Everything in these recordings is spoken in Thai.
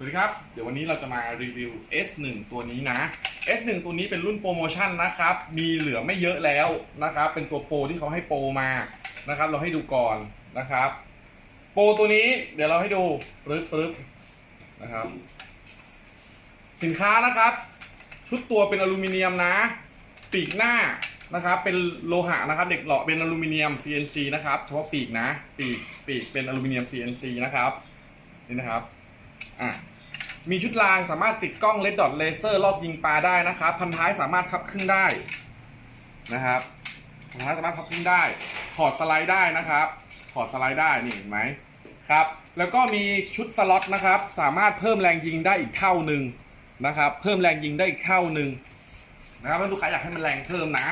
สวัสดีครับ เดี๋ยววันนี้เราจะมารีวิว S1 ตัวนี้นะ S1 ตัวนี้เป็นรุ่นโปรโมชั่นนะครับ มีเหลือไม่เยอะแล้วนะครับ เป็นตัวโปรที่เขาให้โปรมานะครับ เราให้ดูก่อนนะครับ โปรตัวนี้เดี๋ยวเราให้ดูปึ๊บปึ๊บนะครับ สินค้านะครับ ชุดตัวเป็นอลูมิเนียมนะ ปีกหน้านะครับ เป็นโลหะนะครับ เด็กหล่อเป็นอลูมิเนียม CNC นะครับเฉพาะปีกนะ ปีกปีกเป็นอลูมิเนียม CNC นะครับนี่นะครับ อะมีชุดรางสามารถติดกล้องเลดดอทเลเซอร์รอบยิงปลาได้นะครับ พันท้ายสามารถพับครึ่งได้นะครับพันท้ายสามารถพับครึ่งได้ถอดสไลด์ได้นะครับถอดสไลด์ได้นี่เห็นไหมครับ แล้วก็มีชุดสล็อตนะครับ สามารถเพิ่มแรงยิงได้อีกเท่าหนึ่งนะครับ เพิ่มแรงยิงได้อีกเท่าหนึ่งนะครับถ้าลูกค้าอยากให้มันแรงเพิ่มนะ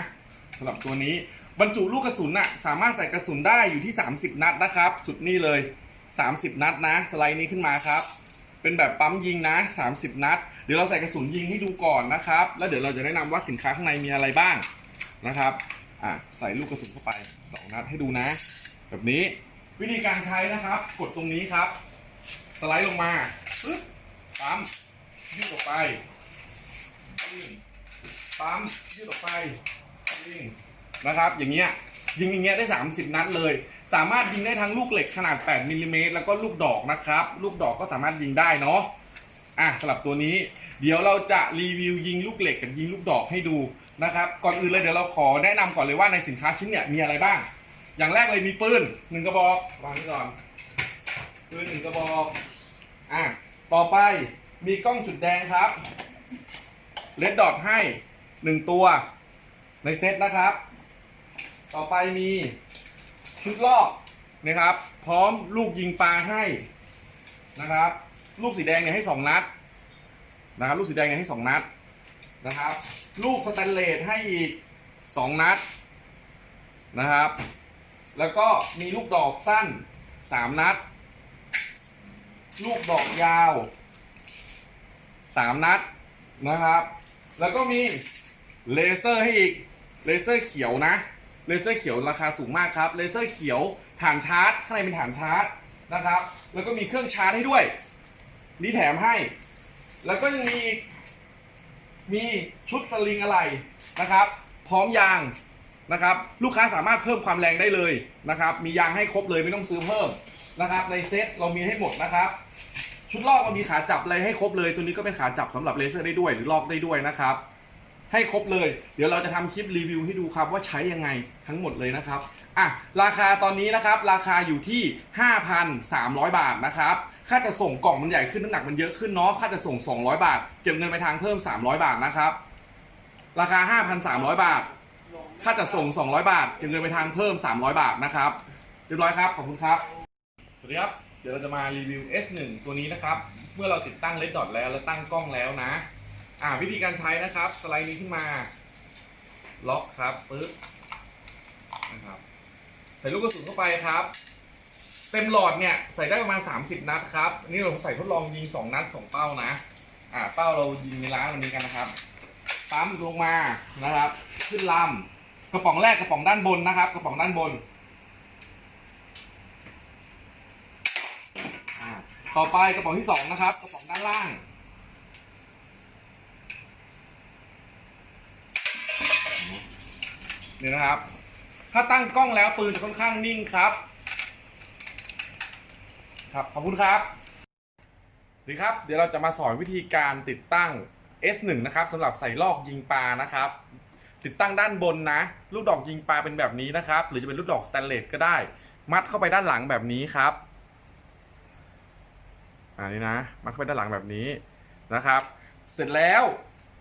สำหรับตัวนี้บรรจุลูกกระสุนน่ะสามารถใส่กระสุนได้อยู่ที่ 30 นัดนะครับ สุดนี่เลย 30 นัดนะ สไลด์นี้ขึ้นมาครับ เป็นแบบปั๊มยิงนะ 30 นัด เดี๋ยวเราใส่กระสุนยิงให้ดูก่อนนะครับ แล้วเดี๋ยวเราจะแนะนำว่าสินค้าข้างในมีอะไรบ้างนะครับอะใส่ลูกกระสุนเข้าไปสองนัดให้ดูนะ แบบนี้วิธีการใช้นะครับ กดตรงนี้ครับ สไลด์ลงมาปึ๊บปั๊มยืดออกไปปั๊มยืดออกไปยิงนะครับ อย่างเงี้ยยิงอย่างเงี้ยได้ 30 นัดเลย สามารถยิงได้ทั้งลูกเหล็กขนาด 8มิลลิเมตรแล้วก็ลูกดอกนะครับ ลูกดอกก็สามารถยิงได้เนาะอะสำหรับตัวนี้ เดี๋ยวเราจะรีวิวยิงลูกเหล็กกับยิงลูกดอกให้ดูนะครับ ก่อนอื่นเลยเดี๋ยวเราขอแนะนำก่อนเลยว่าในสินค้าชิ้นเนี่ยมีอะไรบ้าง อย่างแรกเลยมีปืนหนึ่งกระบอกวางไว้ก่อนปืนหนึ่งกระบอกอะต่อไปมีกล้องจุดแดงครับเลดดอทให้หนึ่งตัวในเซตนะครับ ต่อไปมี ชุดลอกนะครับ พร้อมลูกยิงปลาให้นะครับ ลูกสีแดงเนี่ยให้สองนัดนะครับลูกสีแดงเนี่ยให้สองนัดนะครับ ลูกสแตนเลสให้อีกสองนัดนะครับ แล้วก็มีลูกดอกสั้นสามนัด ลูกดอกยาวสามนัดนะครับ แล้วก็มีเลเซอร์ให้อีกเลเซอร์เขียวนะ เลเซอร์เขียวราคาสูงมากครับเลเซอร์เขียวฐานชาร์จ ข้างในเป็นฐานชาร์จนะครับ แล้วก็มีเครื่องชาร์จให้ด้วย นี่แถมให้ แล้วก็ยังมีมีชุดสลิงอะไรนะครับ พร้อมยางนะครับ ลูกค้าสามารถเพิ่มความแรงได้เลยนะครับ มียางให้ครบเลยไม่ต้องซื้อเพิ่มนะครับ ในเซ็ตเรามีให้หมดนะครับชุดลอกเรามีขาจับอะไรให้ครบเลย ตัวนี้ก็เป็นขาจับสำหรับเลเซอร์ได้ด้วย หรือลอกได้ด้วยนะครับ ให้ครบเลย เดี๋ยวเราจะทำคลิปรีวิวให้ดูครับว่าใช้ยังไงทั้งหมดเลยนะครับอะราคาตอนนี้นะครับราคาอยู่ที่ 5,300 บาทนะครับค่าจะส่งกล่องมันใหญ่ขึ้นน้ำหนักมันเยอะขึ้นเนาะค่าจะส่ง 200 บาท เก็บเงินไปทางเพิ่ม 300 บาทนะครับราคา 5,300 บาท ค่าจะส่ง 200 บาท เก็บเงินไปทางเพิ่ม 300 บาทนะครับเรียบร้อยครับขอบคุณครับสวัสดีครับเดี๋ยวเราจะมารีวิว S1 ตัวนี้นะครับเมื่อเราติดตั้งเลดดอทแล้วและตั้งกล้องแล้วนะ อ่าวิธีการใช้นะครับ สไลด์นี้ขึ้นมา ล็อกครับปึ๊บนะครับใส่ลูกกระสุนเข้าไปครับ เต็มหลอดเนี่ยใส่ได้ประมาณ 30 นัดครับนี่เราใส่ทดลองยิง 2 นัด 2 เป้านะอ่าเป้าเรายิงในร้านวันนี้กันนะครับปั๊มลงมานะครับ ขึ้นลำกระป๋องแรกกระป๋องด้านบนนะครับ กระป๋องด้านบนอ่าต่อไปกระป๋องที่สองนะครับกระป๋องด้านล่าง นี่นะครับ ถ้าตั้งกล้องแล้วปืนจะค่อนข้างนิ่งครับ ครับขอบคุณครับดีครับ เดี๋ยวเราจะมาสอนวิธีการติดตั้ง S1 นะครับสำหรับใส่ลอกยิงปลานะครับ ติดตั้งด้านบนนะ ลูกดอกยิงปลาเป็นแบบนี้นะครับ หรือจะเป็นลูกดอกสแตนเลสก็ได้ มัดเข้าไปด้านหลังแบบนี้ครับอ่านี่นะ มัดเข้าไปด้านหลังแบบนี้นะครับ เสร็จแล้ว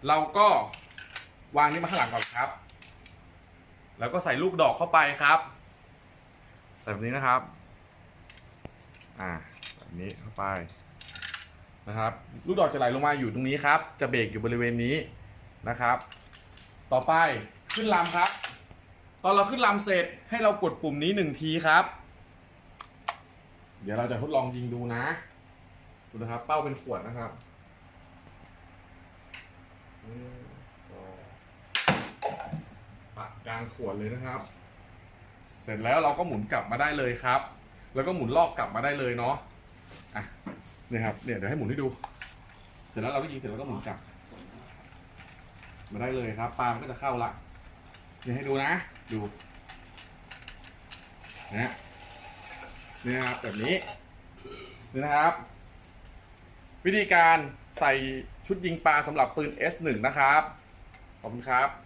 เราก็วางนี่มาข้างหลังก่อนครับ แล้วก็ใส่ลูกดอกเข้าไปครับ ใส่แบบนี้นะครับ อ่าแบบนี้เข้าไปนะครับ ลูกดอกจะไหลลงมาอยู่ตรงนี้ครับ จะเบรกอยู่บริเวณนี้นะครับ ต่อไปขึ้นลำครับ ตอนเราขึ้นลำเสร็จให้เรากดปุ่มนี้หนึ่งทีครับ เดี๋ยวเราจะทดลองยิงดูนะดูนะครับ เป้าเป็นขวดนะครับหนึ่งสองปักกลางขวดเลยนะครับ เสร็จแล้วเราก็หมุนกลับมาได้เลยครับ แล้วก็หมุนลอกกลับมาได้เลยเนาะอะเนี่ยครับเนี่ยเดี๋ยวให้หมุนให้ดู เสร็จแล้วเราก็ยิงเสร็จแล้วก็หมุนกลับ มาได้เลยครับปลามันก็จะเข้าละเดี๋ยวให้ดูนะ ดูนะนี่นะครับแบบนี้นี่นะครับ วิธีการใส่ชุดยิงปลาสำหรับปืน S1 นะครับ ขอบคุณครับ